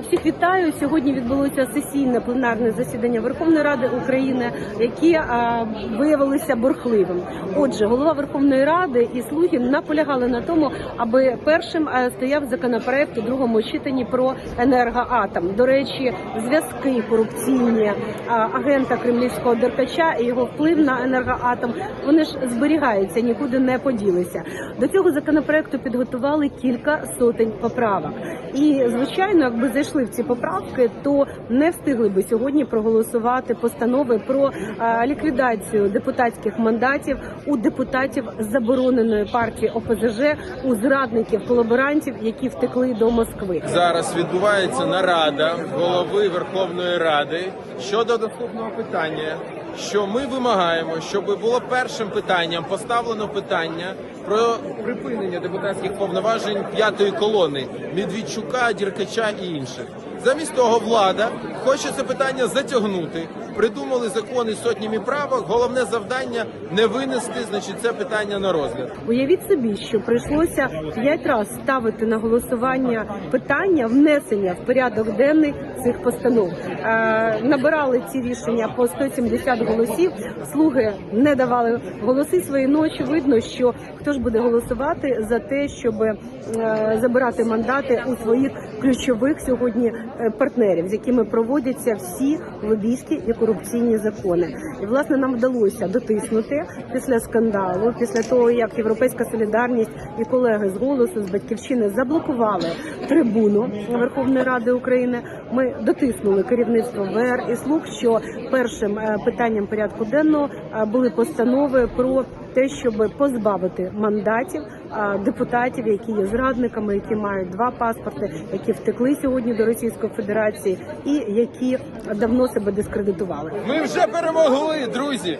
Всіх вітаю. Сьогодні відбулося сесійне пленарне засідання Верховної Ради України, яке е, виявилося бурхливим. Отже, голова Верховної Ради і слуги наполягали на тому, аби першим е, стояв законопроект у другому читанні про енергоатом. До речі, зв'язки корупційні е, агента кремлівського деркача і його вплив на енергоатом вони ж зберігаються, нікуди не поділися. До цього законопроекту підготували кілька сотень поправок. І звичайно, якби зайшли в ці поправки, то не встигли би сьогодні проголосувати постанови про е, ліквідацію депутатських мандатів у депутатів забороненої партії ОПЗЖ, у зрадників колаборантів, які втекли до Москви. Зараз відбувається нарада голови Верховної Ради щодо доступного питання. Що ми вимагаємо, щоб було першим питанням поставлено питання про припинення депутатських повноважень п'ятої колони Медведчука, Діркача і інших. Замість того, влада хоче це питання затягнути. Придумали закони сотнями правок. Головне завдання не винести, значить, це питання на розгляд. Уявіть собі, що прийшлося п'ять разів ставити на голосування питання внесення в порядок денний цих постанов. Е, набирали ці рішення по 170 голосів. Слуги не давали голоси свої. Ну очевидно, що хто ж буде голосувати за те, щоб е, забирати мандати у своїх ключових сьогодні е, партнерів, з якими проводяться всі лобійські і корупційні закони. І власне нам вдалося дотиснути після скандалу, після того як Європейська солідарність і колеги з голосу з батьківщини заблокували трибуну Верховної Ради України. Ми дотиснули керівництво ВР і слуг, що першим е, питанням порядку денного е, були постанови про те, щоб позбавити мандатів депутатів, які є зрадниками, які мають два паспорти, які втекли сьогодні до Російської Федерації, і які давно себе дискредитували. Ми вже перемогли, друзі.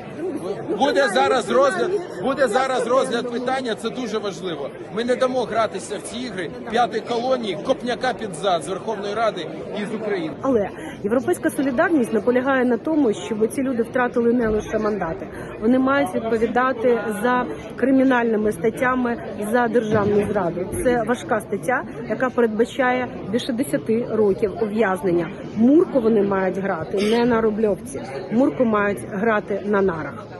Буде зараз розгляд. Буде зараз розгляд питання. Це дуже важливо. Ми не дамо гратися в ці ігри п'ятої колонії копняка під зад з Верховної Ради і з України. Але європейська солідарність наполягає на тому, щоб ці люди втратили не лише мандати, вони мають відповідати за кримінальними статтями за державну зраду. Це важка стаття, яка передбачає більше 10 років ув'язнення. Мурку вони мають грати не на рубльовці. Мурку мають грати на нарах.